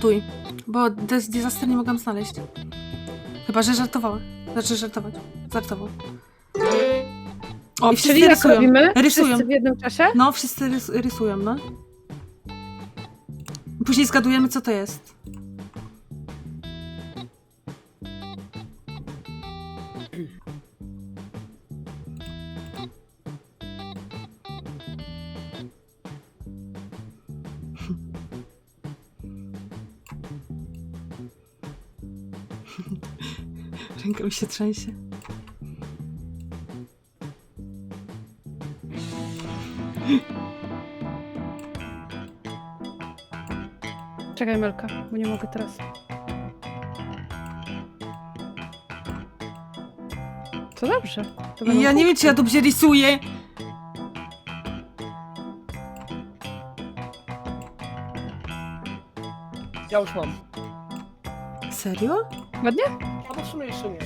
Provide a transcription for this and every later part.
Tuj. Bo des disaster nie mogłam znaleźć. Chyba, że żartowała. Znaczy żartować. Żartował. O, I wszyscy czyli jak rysują. robimy? Rysują. Wszyscy w jednym czasie? No, wszyscy rys rysują, no. Później zgadujemy, co to jest. Ręka mi się trzęsie. Czekaj, Melka, bo nie mogę teraz. To dobrze. To będą Ja nie wiem, punkty. czy ja dobrze rysuję. Ja już mam. Serio? Ładnie? A to w sumie jeszcze nie.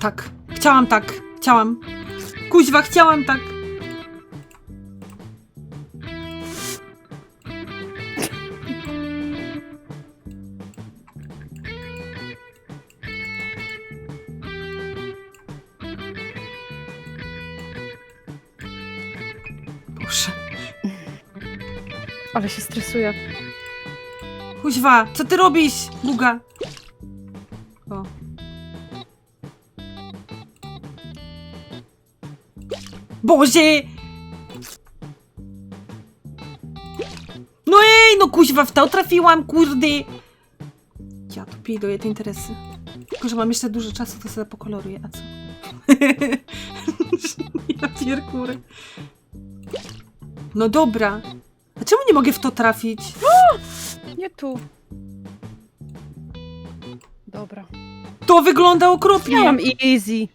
Tak. Chciałam tak. Chciałam. Kuźwa, chciałam tak. Boże. Ale się stresuję. Kuźwa, co ty robisz, Buga? O. Boże! No ej, no kuźwa, w to trafiłam, kurde! Ja tu piduję te interesy. Tylko, że mam jeszcze dużo czasu, to sobie pokoloruję, a co? ja pierkurę. No dobra. A czemu nie mogę w to trafić? Nie tu. Dobra. To wygląda okropnie. Miałam easy.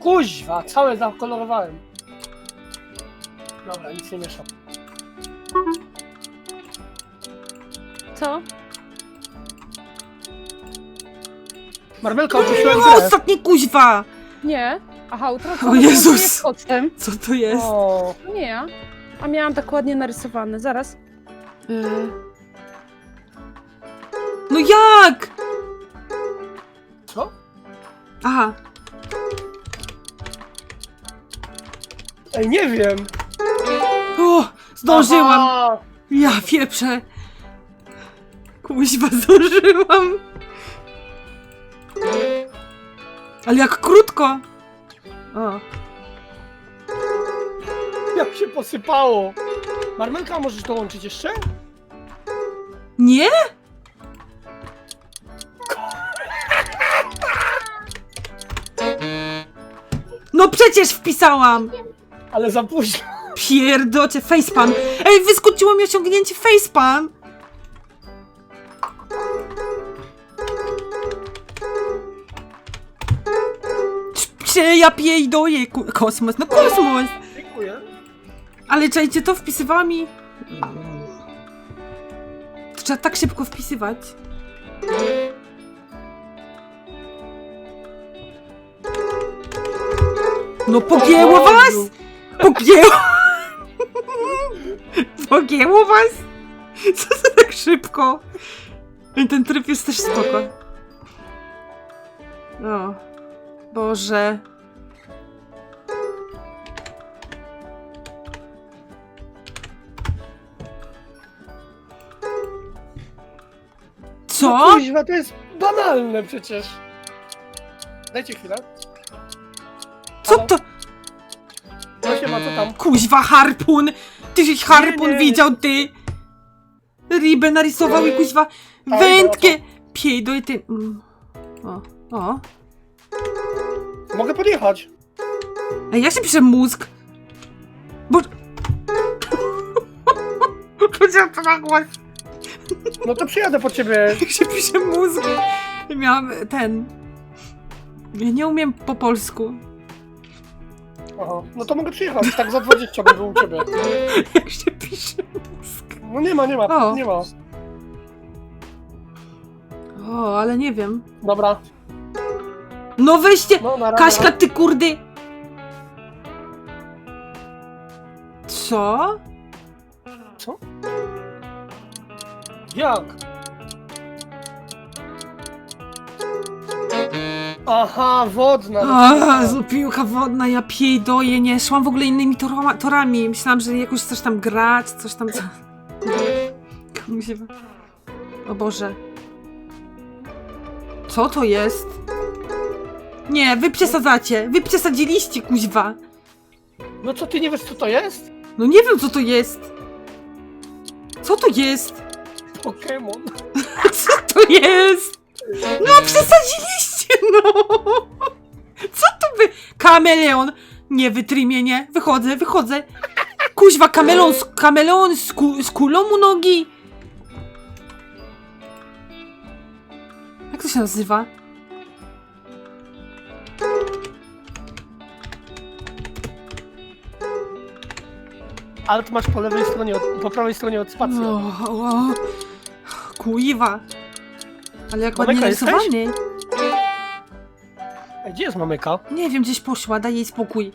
Kuźwa, całe zakolorowałem. Dobra, nic nie mieszam. Co? Marmelka opuściłem No, grę. ostatni kuźwa! Nie. Aha, utracone O Jezus. Co to jest? O, nie ja. A miałam tak ładnie narysowane. Zaraz. Y... No jak? co? Aha. Ej, nie wiem. O, zdążyłam. Aha. Ja pieprzę. Kuźwa, zdążyłam. Ale jak krótko. O. Jak się posypało. Marmelka, możesz dołączyć jeszcze? Nie? No przecież wpisałam! Ale za późno. Pierdocie, facepalm. Ej, wyskoczyło mi osiągnięcie facepalm. Ja piejdoję? Ku- Kosmos, no kosmos! Dziękuję. Ale czajcie, to wpisywała mi... To trzeba tak szybko wpisywać. No pogięło was! Pogięło! Pogięło was? Co to tak szybko? Ten tryb jest też spoko. O. Boże. Co? No kuźwa, to jest banalne przecież. Dajcie chwilę. Co to? No się ma, co tam? Kuźwa, harpun! Ty żeś harpun Nie, nie. widział, ty! Ribę narysował i kuźwa Ale wędkę! Piejdo i ty... Mm. O, o. Mogę podjechać. Ej, jak się pisze mózg? Bo... Powiedziałam to na głos. No to przyjadę po ciebie. Jak się pisze mózg? Miałam ten... Ja nie umiem po polsku. Aha. No to mogę przyjechać. Tak za 20 będę u ciebie. Jak się pisze mózg? No nie ma, nie ma, O. nie ma. O, ale nie wiem. Dobra. No weźcie! No na razie. Kaśka, ty kurdy! Co? Co? Jak? Aha, wodna. Jezu, piłka wodna, ja piejdoję, nie, szłam w ogóle innymi torama, torami. Myślałam, że jakoś coś tam grać, coś tam... Co... O Boże. Co to jest? Nie, wy przesadzacie, wy przesadziliście, kuźwa. No co, ty nie wiesz co to jest? No nie wiem, co to jest. Co to jest? Pokémon. Co to jest? No, przesadziliście, no! Co to wy... Kameleon! Nie, wytrymię, nie. Wychodzę, wychodzę. Kuźwa, kameleon, z- kameleon z, ku, z kulą u nogi. Jak to się nazywa? Ale tu masz po lewej stronie, od, po prawej stronie od spacji. O, o, kuiwa. Ale jak ładnie jesteś? narysowany. Ej, gdzie jest mamyka? Nie wiem, gdzieś poszła, daj jej spokój.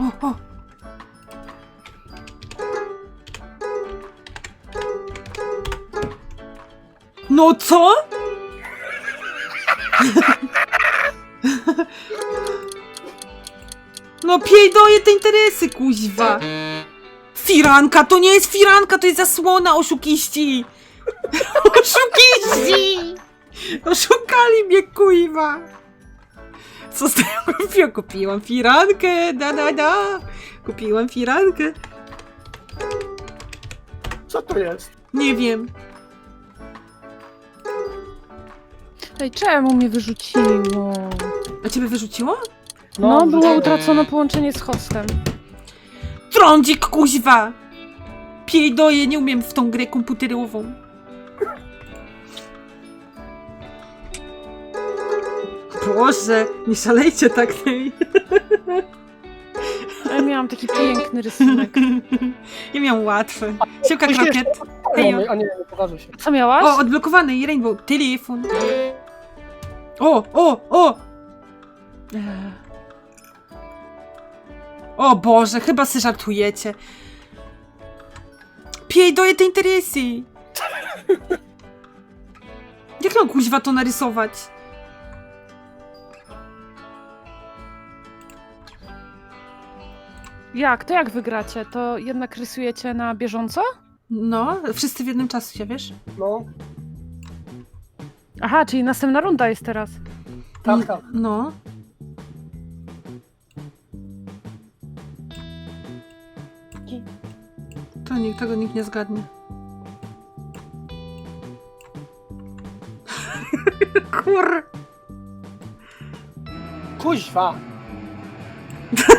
O, o. No co? No piejdoje te interesy, kuźwa. Firanka, to nie jest firanka, to jest zasłona, oszukiści. Oszukiści! Oszukali mnie, kuźwa. Co z tego kupiłam? Kupiłam firankę, da, da, da. Kupiłam firankę. Co to jest? Nie wiem. Ej, czemu mnie wyrzuciło? A ciebie wyrzuciło? No, było że- utracone połączenie z hostem. Trądzik, kuźwa! Piejdoje, nie umiem w tą grę komputerową. Boże, nie szalejcie tak tej. Ja miałam taki piękny rysunek. Nie miałam łatwe. Siłka Później krokiet. jeszcze- Hejo. Mamy- A nie, nie się. Co miałaś? O, odblokowany i Rainbow. Telefon. O, o, o! Eee. O Boże, chyba sobie żartujecie. Piejdoje te interesy. Jak mam kuźwa to narysować? Jak? To jak wygracie? To jednak rysujecie na bieżąco? No, wszyscy w jednym czasie, wiesz? No, Aha, czyli następna runda jest teraz. tak, tak. No. To nikt tego nikt nie zgadnie. Kur... Kuźwa.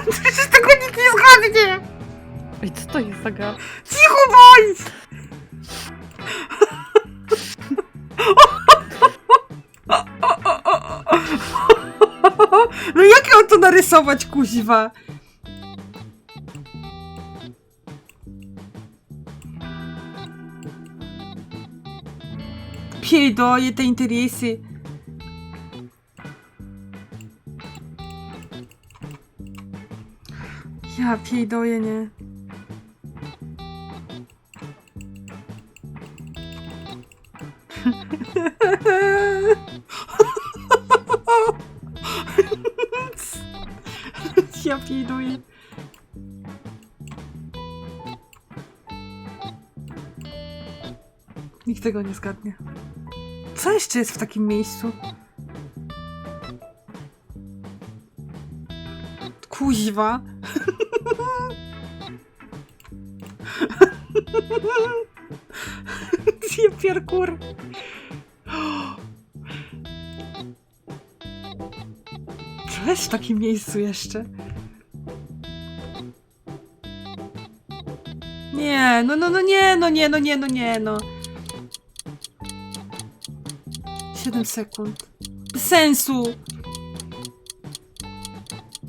Przecież tego nikt nie zgadnie! Ej, co to jest za gra? Cicho bądź! No jak mam to narysować, kuźwa? Piejdoje te. Ja piejdoję, nie. Ja piduję. Nikt tego nie zgadnie. Co jeszcze jest w takim miejscu? Kuźwa. Ja pierkur. Co jest w takim miejscu jeszcze? Nie, no, no, no nie, no nie, no nie, no nie, no. 7 sekund. Bez sensu!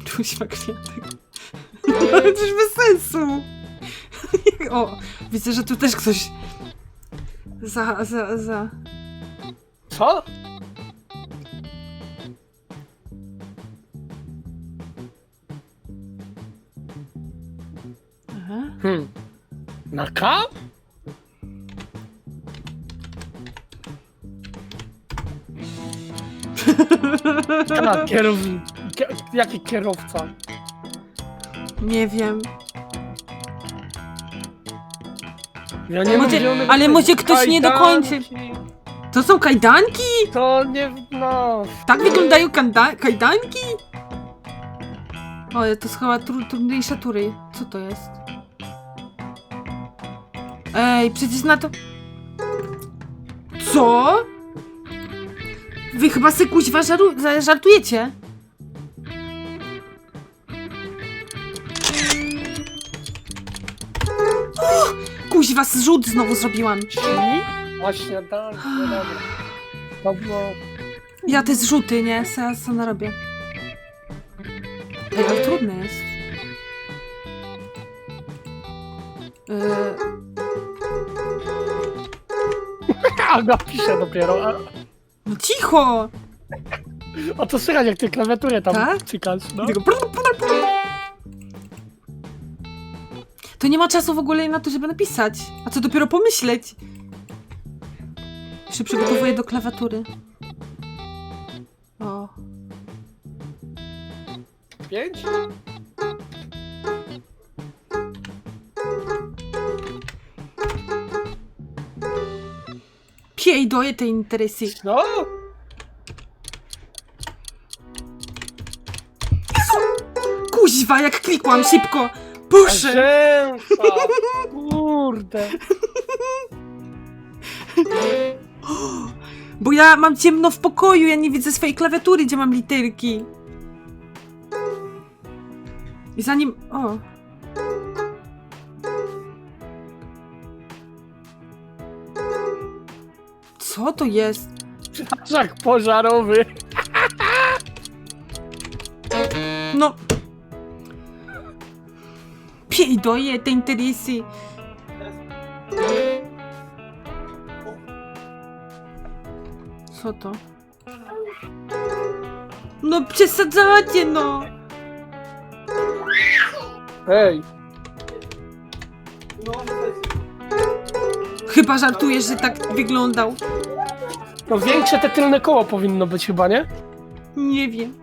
Tuźma kwiatek. No, przecież bez sensu! o, widzę, że tu też ktoś... Za, za, za... Co? Aha. Hmm. Na K? kierownik. Kie- Jaki kierowca? Nie wiem. Ja nie Może- ale może ktoś nie dokończy. Kajdanki. To są kajdanki? To nie, no... Tak wyglądają kanda- kajdanki? O, to jest chyba tru- trudniejsza tury. Co to jest? Ej, przecież na to... Co? Wy chyba se kuźwa żaru- żartujecie. O, kuźwa, zrzut znowu zrobiłam. Śni? Właśnie, tak, no dobra. To było... Ja te zrzuty, nie? Co co narobię? Ej, ale trudne jest. Yy, Aga pisze dopiero. A, no cicho! a to słychać jak ty klawiaturę tam Tak? cykasz, no. I tylko brr, brr, brr. To nie ma czasu w ogóle na to, żeby napisać. A co dopiero pomyśleć? Się przygotowuję do klawiatury. O. Pięć? Piej doje te interesy. No? Kuźwa, jak klikłam szybko! Rzęsa! Kurde. Bo ja mam ciemno w pokoju, ja nie widzę swojej klawiatury, gdzie mam literki. I zanim... O. Co to jest? Żak pożarowy. No... Piej doje te interesy. Co to? No przesadzacie, no! Ej. Chyba żartujesz, że tak wyglądał. No większe te tylne koło powinno być chyba, nie? Nie wiem.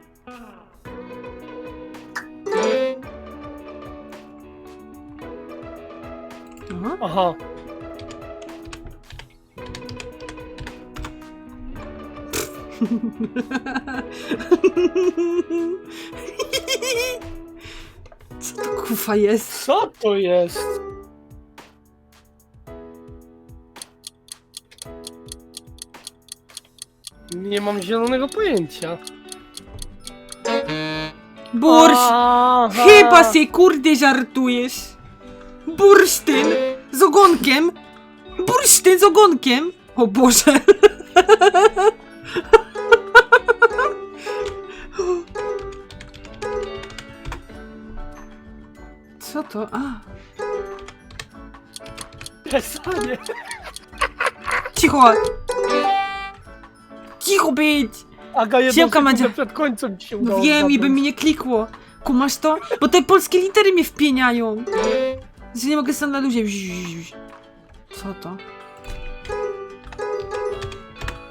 Aha. Aha. Co to kufa jest? Co to jest? Nie mam zielonego pojęcia. Bursz! Aha. Chyba się kurde żartujesz. Bursztyn z ogonkiem. Bursztyn z ogonkiem. O Boże. Co to? A, Przestanie. cicho. Cicho być. Aga jedną Siemka, sekundę Madzia. przed końcem ci się No udało wiem i by mi nie klikło. Kumasz to? Bo te polskie litery mnie wpieniają. Że nie mogę sam na luzie. Co to?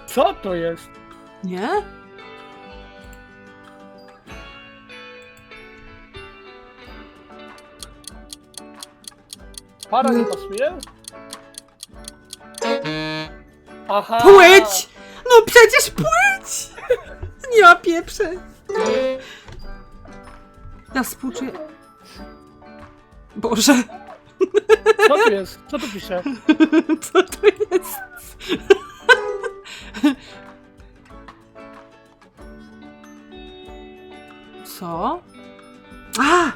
Co to jest? Nie? Para nie pasuje? Aha. Płeć! No przecież płeć! Ja pieprzę. Ja współczuję. Boże, Co to jest? Co tu pisze? co to jest? Co? A!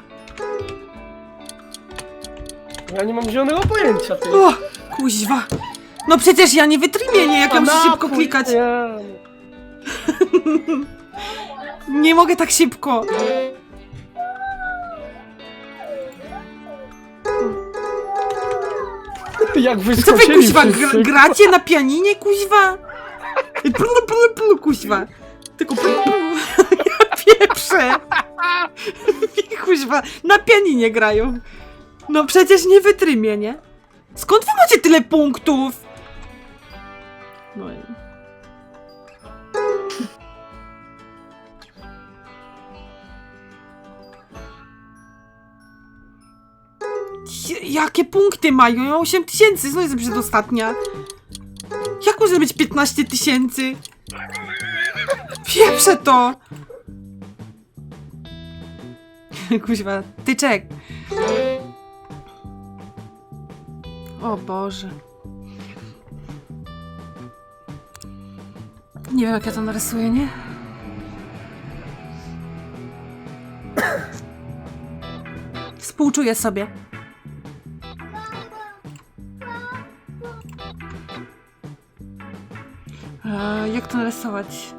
Ja nie mam zielonego pojęcia, ty. O! Kuźwa! No przecież ja nie wytrymienię, jak ja muszę szybko klikać. Nie. Nie mogę tak szybko. Jak Co wy wyskoczyli kuźwa wszyscy. gracie na pianinie kuźwa? I Plu, plu, plu, kuźwa. Tylko plu, plu. Ja pieprzę. I kuźwa, na pianinie grają. No przecież nie wytrymię, nie? Skąd wy macie tyle punktów? No i... Jakie punkty mają? Ja mam 8 tysięcy, znowu jest przedostatnia. Jak może być 15 tysięcy? Pieprze to! Kuźwa, tyczek. O Boże. Nie wiem jak ja to narysuję, nie? Współczuję sobie. E, jak to narysować?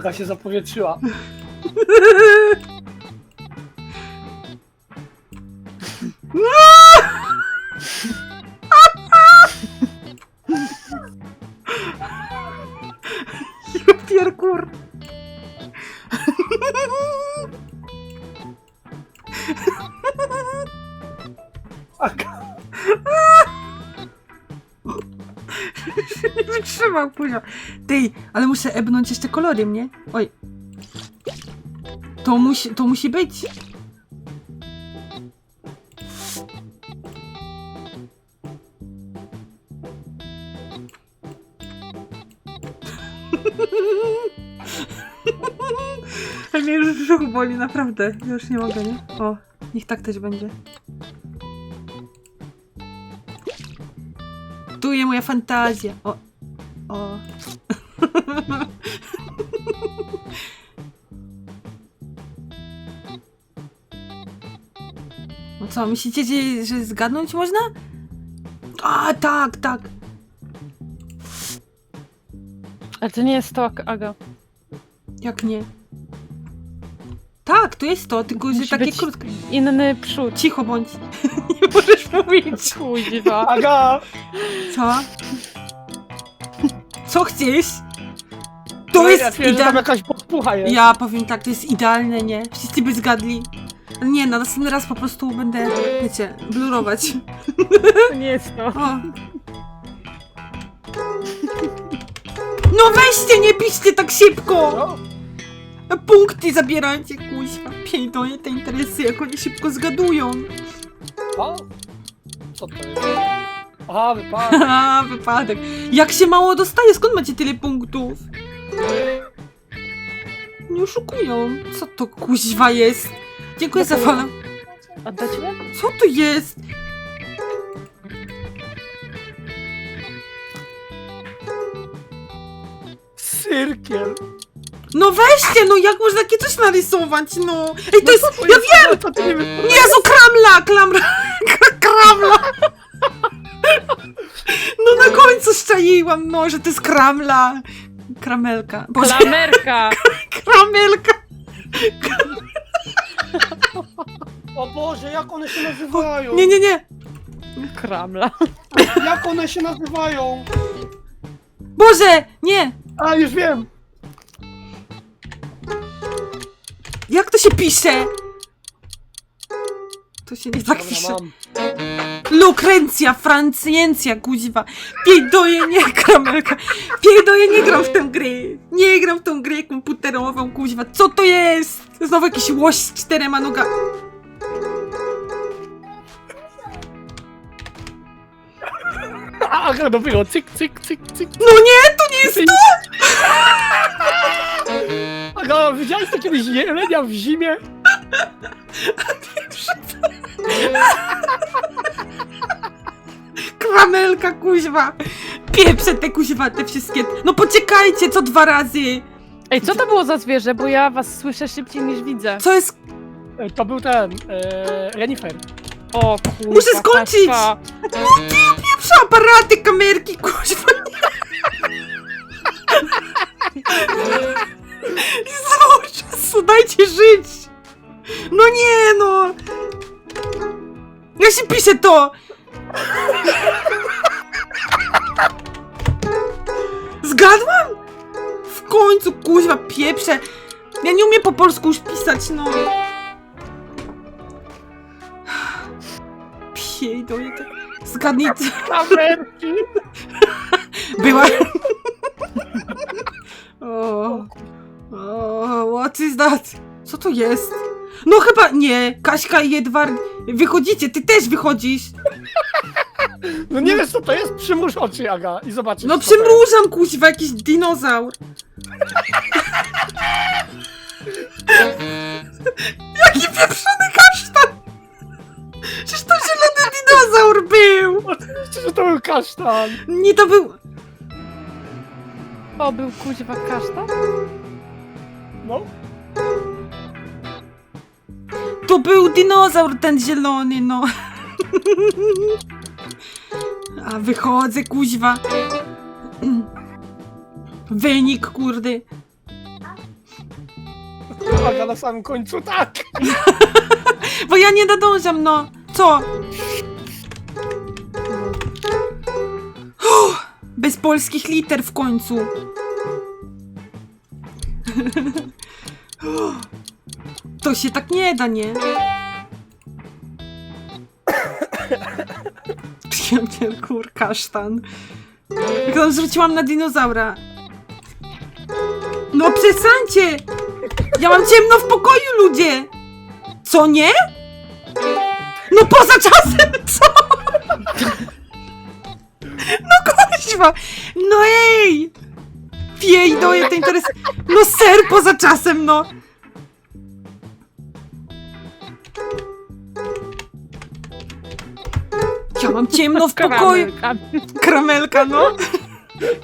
Aga się zapowietrzyła. Pierkur. Aga. Nie wytrzymał, kurwa. Tej, ale muszę ebnąć jeszcze kolorem, nie? Oj. To musi, to musi być. Mnie już brzuch boli, naprawdę. Już nie mogę, nie? O, niech tak też będzie. Tu jest moja fantazja. O. O. No co, myślicie, że- że zgadnąć można? A, tak, tak. Ale to nie jest to, Aga. Jak nie? Tak, to jest to, tylko że Musi takie być krótkie. Inny przód. Cicho bądź. nie możesz mówić. Kuźwa. Aga! Co? Co chcesz? To ja jest że tam idealne. jakaś podpucha jest. Ja powiem tak, to jest idealne, nie? Wszyscy by zgadli. Ale Nie, na następny raz po prostu będę, wiecie, blurować. To nie jest to. O. No weźcie, nie piszcie tak szybko! No, Punkty zabieracie, kuźwa. Pierdolę te interesy, jak oni szybko zgadują. a? Co to jest? Aha, wypadek. Haha, wypadek. Jak się mało dostaje, skąd macie tyle punktów? Nie oszukują. Co to kuźwa jest? Dziękuję za follow. Oddać mnie? Co to jest? Cyrkiel. No weźcie, no jak można takie coś narysować, no? Ej, to jest, ja wiem! To ty nie wiem. Jezu, kramla, klamra, kramla! No na końcu szczaiłam, no, że to jest kramla. Kramelka. Boże, Klamerka! kramelka. O Boże, jak one się nazywają? Nie, nie, nie. Kramla. Jak one się nazywają? Boże, nie. A, już wiem. Jak to się pisze? To się nie tak Dobra, pisze. mam. Lukrencja, Francjencja, kuźwa. Piejdoje, nie kramelka. Piejdoje, nie gram w tę grę. Nie gram w tą grę komputerową, kuźwa. Co to jest? Znowu jakiś łoś z czterema nogami. A, dopiero, cyk, cyk, cyk, cyk. No nie, to nie jest to! Aga, widziałeś to kiedyś jelenia w zimie? Kramelka, kuźwa. Pieprze te kuźwa, te wszystkie. No poczekajcie, co dwa razy. Ej, co to było za zwierzę? Bo ja was słyszę szybciej niż widzę. Co jest... E, To był ten, e, renifer. O kurwa. Muszę skończyć! patrz, Pieprze aparaty, kamerki, kuźwa. Jezu, dajcie żyć! No nie, no! Jak się pisze to? Zgadłam? W końcu, kuźwa, pieprze. Ja nie umiem po polsku już pisać, no. Pierdolę to. Zgadnijcie. Kamerki! Była. O, o, what is that? Co to jest? No chyba nie. Kaśka i Edward, wychodzicie, ty też wychodzisz. No nie wiesz co to jest? Przymruż oczy, Aga, i zobaczysz. No co to jest. przymrużam, kuźwa, jakiś dinozaur. Jaki pieprzony kasztan! Przecież to zielony dinozaur był! Oczywiście, że to był kasztan. Nie, to był... To był kuźwa kasztan? No. To był dinozaur ten zielony, no. A wychodzę, kuźwa. Wynik, kurde. Aga na samym końcu, tak. Bo ja nie nadążam, no. Co? Uff, Bez polskich liter w końcu. Uff, To się tak nie da, nie? Ja kur, kasztan. Jak tam zwróciłam na dinozaura. No przesańcie! Ja mam ciemno w pokoju, ludzie! Co nie? No poza czasem, co? No kuźwa! No ej! Piejdoje to interes... No ser poza czasem, no! Ja mam ciemno w pokoju. Kramelka. Kramelka, no.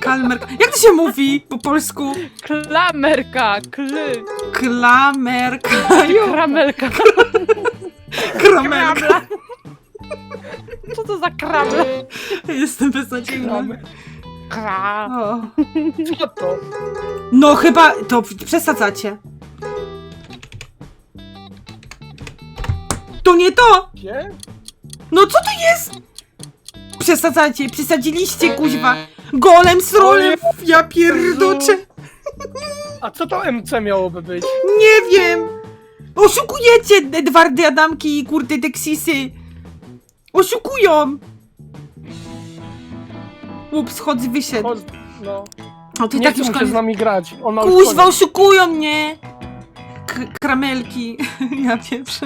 Kalmerka. Jak to się mówi po polsku? Klamerka, kly. Klamerka. Kramelka. Kramelka. Kramla. Co to za kramla? Jestem beznadziejna. Kra. O. Co to? No chyba to przesadzacie. To nie to! Nie? No co to jest? Przesadzacie, przesadziliście kuźwa. Golem z rolem, ja pierdoczę. A co to MC miałoby być? Nie wiem. Oszukujecie Edwardy Adamki i kurde Deksisy. Oszukują. Ups, chodź wyszedł. Chodź, No. O, ty Nie tak już koniec. z nami grać. Już Kuźwa, koniec. oszukują mnie. K kramelki. Ja pieprzę.